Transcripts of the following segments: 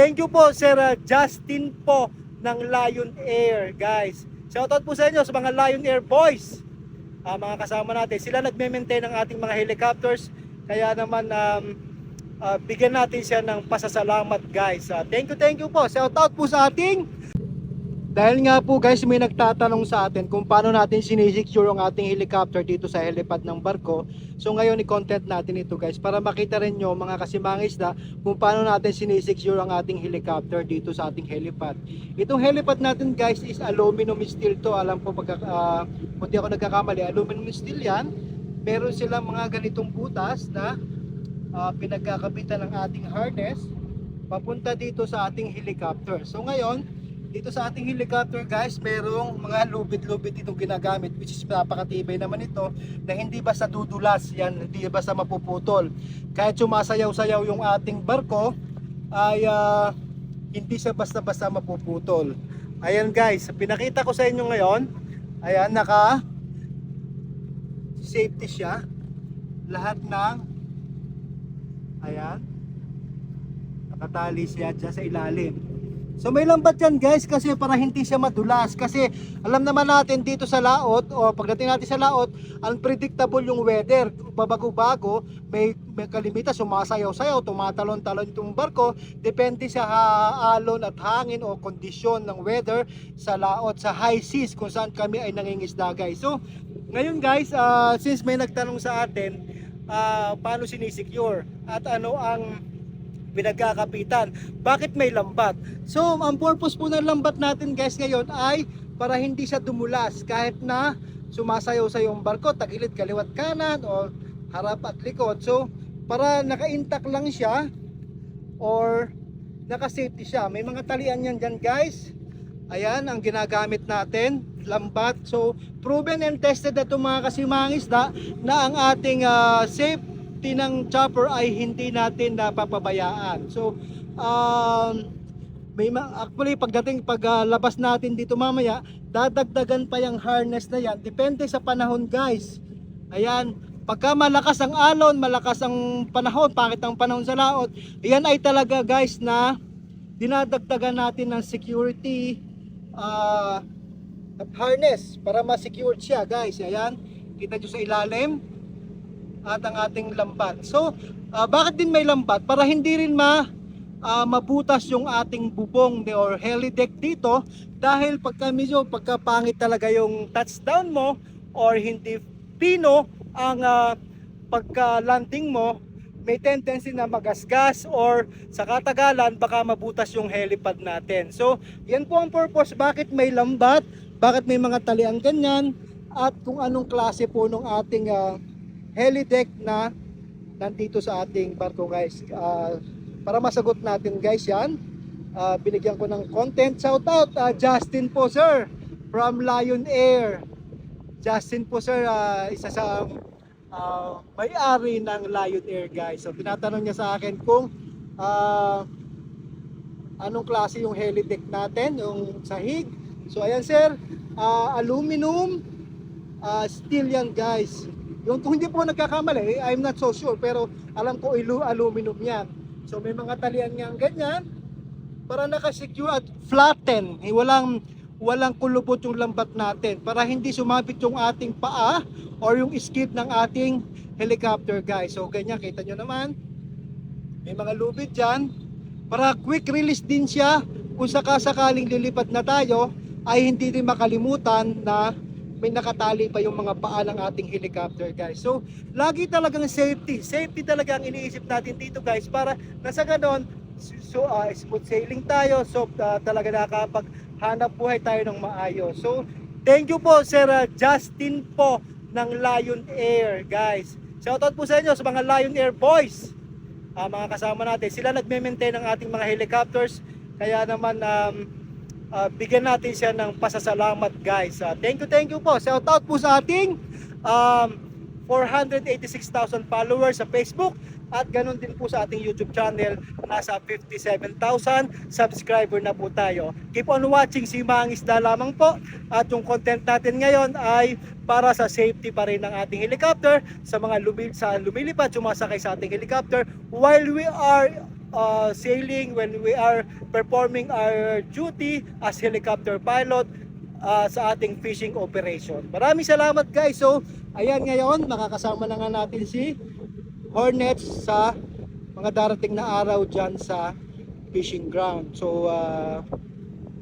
thank you po Sir uh, Justin po ng Lion Air, guys. Shoutout po sa inyo sa mga Lion Air boys. Ah, mga kasama natin. Sila nagme-maintain ng ating mga helicopters. Kaya naman um, ah, bigyan natin siya ng pasasalamat, guys. Ah, thank you, thank you po. Shoutout po sa ating dahil nga po guys may nagtatanong sa atin kung paano natin sinisecure ang ating helicopter dito sa helipad ng barko. So ngayon i-content natin ito guys para makita rin nyo mga kasimangisda kung paano natin sinisecure ang ating helicopter dito sa ating helipad. Itong helipad natin guys is aluminum steel to. Alam ko pagka, uh, kung di ako nagkakamali, aluminum steel yan. Meron silang mga ganitong butas na ah, pinagkakabitan ng ating harness papunta dito sa ating helicopter. So ngayon, dito sa ating helicopter guys, merong mga lubid-lubid itong ginagamit which is napakatibay naman ito na hindi basta dudulas yan, hindi basta mapuputol. Kahit sumasayaw-sayaw yung ating barko ay ah, hindi siya basta-basta mapuputol. Ayan guys, pinakita ko sa inyo ngayon. Ayan, naka safety siya. Lahat ng ayan nakatali siya dyan sa ilalim. So may lambat yan guys kasi para hindi siya madulas. Kasi alam naman natin dito sa laot o pagdating natin sa laot unpredictable yung weather. Babago-bago may, may kalimitan sumasayaw-sayaw tumatalon-talon itong barko. Depende sa ha- alon at hangin o kondisyon ng weather sa laot sa high seas kung saan kami ay nangingisda guys. So ngayon guys ah, since may nagtanong sa atin ah, paano sinisecure? At ano ang pinagkakapitan. Bakit may lambat? So, ang purpose po ng lambat natin guys ngayon ay para hindi siya dumulas kahit na sumasayaw sa yung barko, tagilid kaliwat kanan o harap at likod. So, para naka-intact lang siya or naka-safety siya. May mga talian yan dyan guys. Ayan ang ginagamit natin, lambat. So, proven and tested na itong mga kasimangisda na ang ating ah, safety ng chopper ay hindi natin napapabayaan. So, um, may ma- actually pagdating paglabas natin dito mamaya, dadagdagan pa yung harness na yan. Depende sa panahon, guys. Ayan, pagka malakas ang alon, malakas ang panahon, pangit ang panahon sa laot, yan ay talaga guys na dinadagdagan natin ng security ah, at harness para ma-secure siya guys. Ayan, kita nyo sa ilalim at ang ating lambat. So, ah, bakit din may lambat? Para hindi rin ma ah, mabutas yung ating bubong or heli deck dito dahil pagka medyo pagkapangit talaga yung touchdown mo or hindi pino ang ah, pagka-landing mo may tendency na magasgas or sa katagalan baka mabutas yung helipad natin. So, yan po ang purpose bakit may lambat, bakit may mga talian ganyan at kung anong klase po ng ating ah, helideck na nandito sa ating barko guys. Ah, para masagot natin guys yan, ah, binigyan ko ng content. Shout out ah, Justin po sir from Lion Air. Justin po sir, ah, isa sa ah, may-ari ng Lion Air guys. So tinatanong niya sa akin kung ah, anong klase yung helideck natin, yung sahig. So ayan sir, ah, aluminum ah, steel yan guys. Yung kung hindi po nagkakamali, I'm not so sure pero alam ko ilu aluminum yan. So may mga talian nga ganyan para nakasecure at flatten. Eh, walang walang kulubot yung lambat natin para hindi sumabit yung ating paa or yung skid ng ating helicopter guys. So ganyan kita nyo naman. May mga lubid dyan para quick release din siya kung sakasakaling lilipad na tayo ay hindi din makalimutan na may nakatali pa yung mga paa ng ating helicopter guys. So, lagi talagang safety. Safety talaga ang iniisip natin dito guys para nasa ganon, so, ah, smooth sailing tayo. So, ah, talaga nakapaghanap buhay tayo ng maayos. So, thank you po Sir ah, Justin po ng Lion Air guys. Shoutout po sa inyo sa mga Lion Air boys. Ah, mga kasama natin. Sila nagme-maintain ng ating mga helicopters. Kaya naman um, ah, bigyan natin siya ng pasasalamat guys. Ah, thank you, thank you po. Shout out po sa ating um, 486,000 followers sa Facebook at ganun din po sa ating YouTube channel. Nasa 57,000 subscriber na po tayo. Keep on watching si Mangisda lamang po at yung content natin ngayon ay para sa safety pa rin ng ating helicopter sa mga lumil sa lumilipad sumasakay sa ating helicopter while we are uh, sailing, when we are performing our duty as helicopter pilot uh, sa ating fishing operation. Maraming salamat guys. So, ayan ngayon, makakasama na nga natin si Hornets sa mga darating na araw dyan sa fishing ground. So, uh,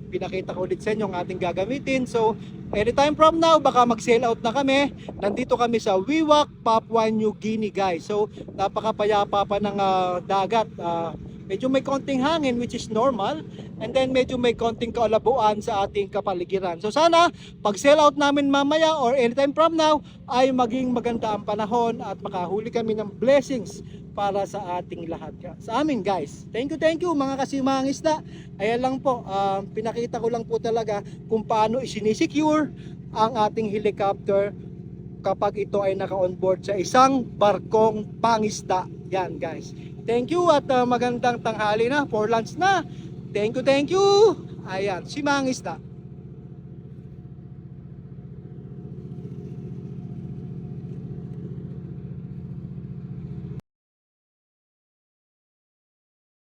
pinakita ko ulit sa inyo ang ating gagamitin. So, anytime from now, baka mag-sail out na kami. Nandito kami sa Wewak, Papua New Guinea, guys. So, napakapayapa pa ng ah, dagat. Ah, medyo may konting hangin, which is normal. And then, medyo may konting kaalabuan sa ating kapaligiran. So, sana, pag sail out namin mamaya or anytime from now, ay maging maganda ang panahon at makahuli kami ng blessings para sa ating lahat. Sa amin guys. Thank you, thank you mga kasimang isda. Ayan lang po, um, pinakita ko lang po talaga kung paano isinisecure ang ating helicopter kapag ito ay naka-onboard sa isang barkong pangisda. Yan guys. Thank you at uh, magandang tanghali na for lunch na. Thank you, thank you. Ayan, si Mangisda.